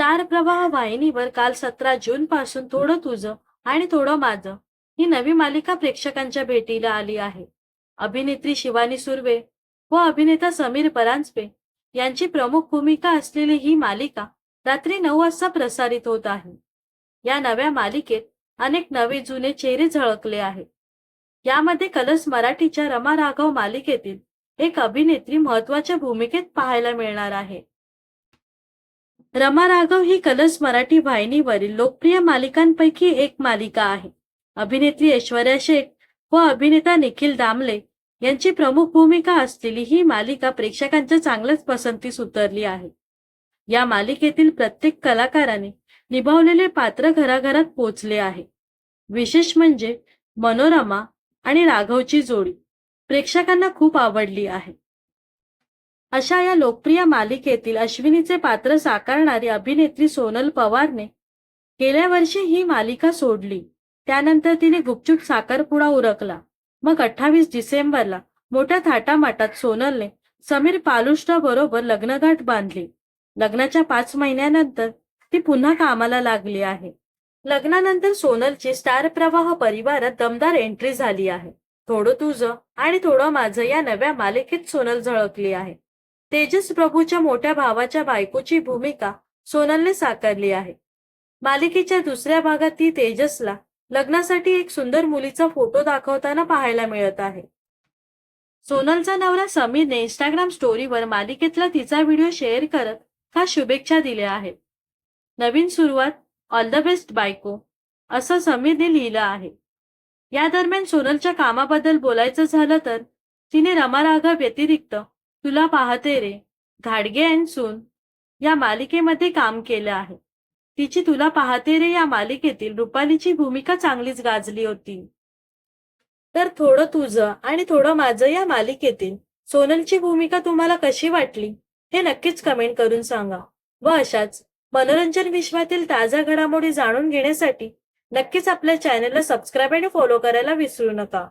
Star प्रवाह वाहिनीवर काल सतरा जून पासून थोडं तुझं आणि थोडं माझं ही नवी मालिका प्रेक्षकांच्या भेटीला आली आहे. अभिनेत्री शिवानी सुर्वे व अभिनेता समीर परांजपे यांची प्रमुख भूमिका असलेली ही मालिका रात्री नऊ वाजता प्रसारित होत आहे. या नव्या मालिकेत अनेक नवे जुने चेहरे झळकले आहेत. यामध्ये कलर्स मराठीच्या रमा राघव मालिकेतील एक अभिनेत्री महत्त्वाच्या भूमिकेत पाहायला मिळणार आहे. रमा राघव ही कलर्स मराठी वाहिनीवरील लोकप्रिय मालिकांपैकी एक मालिका आहे. अभिनेत्री ऐश्वर्या शेख व अभिनेता निखिल दामले यांची प्रमुख भूमिका असलेली ही मालिका प्रेक्षकांच्या चांगल्याच पसंतीस उतरली आहे. या मालिकेतील प्रत्येक कलाकाराने निभावलेले पात्र घराघरात पोचले आहे. विशेष म्हणजे मनोरमा आणि राघवची जोडी प्रेक्षकांना खूप आवडली आहे. अशा या लोकप्रिय मालिकेतील अश्विनीचे पात्र साकारणारी अभिनेत्री सोनल पवारने गेल्या वर्षी ही मालिका सोडली. त्यानंतर तिने गुपचूप साखरपुडा उरकला. मग अठ्ठावीस डिसेंबरला मोठ्या थाटामाटात सोनलने समीर पालुष्टा बरोबर लग्नगाठ बांधली. लग्नाच्या पाच महिन्यानंतर ती पुन्हा कामाला लागली आहे. लग्नानंतर सोनलची स्टार प्रवाह परिवारात दमदार एंट्री झाली आहे. थोडं तुझं आणि थोडं माझं या नव्या मालिकेत सोनल झळकली आहे. तेजस प्रभूच्या मोठ्या भावाच्या बायकोची भूमिका सोनलने साकारली आहे. मालिकेच्या दुसऱ्या भागात ती तेजसला लग्नासाठी एक सुंदर मुलीचा फोटो दाखवताना पाहायला मिळत आहे. सोनलचा नवरा समीरने इंस्टाग्राम स्टोरीवर मालिकेतला तिचा व्हिडिओ शेअर करत हा शुभेच्छा दिल्या आहेत. नवीन सुरुवात ऑल द बेस्ट बायको असं समीरने लिहिलं आहे. या दरम्यान सोनलच्या कामाबद्दल बोलायचं झालं तर तिने रमा राघव व्यतिरिक्त तुला पाहते रे घाडगे अँड सून या मालिकेमध्ये काम केलं आहे. तिची तुला पाहते रे या मालिकेतील रुपालीची भूमिका चांगलीच गाजली होती. तर थोडं तुझं आणि थोडं माझं या मालिकेतील सोनलची भूमिका तुम्हाला कशी वाटली हे नक्कीच कमेंट करून सांगा. व अशाच मनोरंजन विश्वातील ताज्या घडामोडी जाणून घेण्यासाठी नक्कीच आपल्या चॅनलला सबस्क्राईब आणि फॉलो करायला विसरू नका.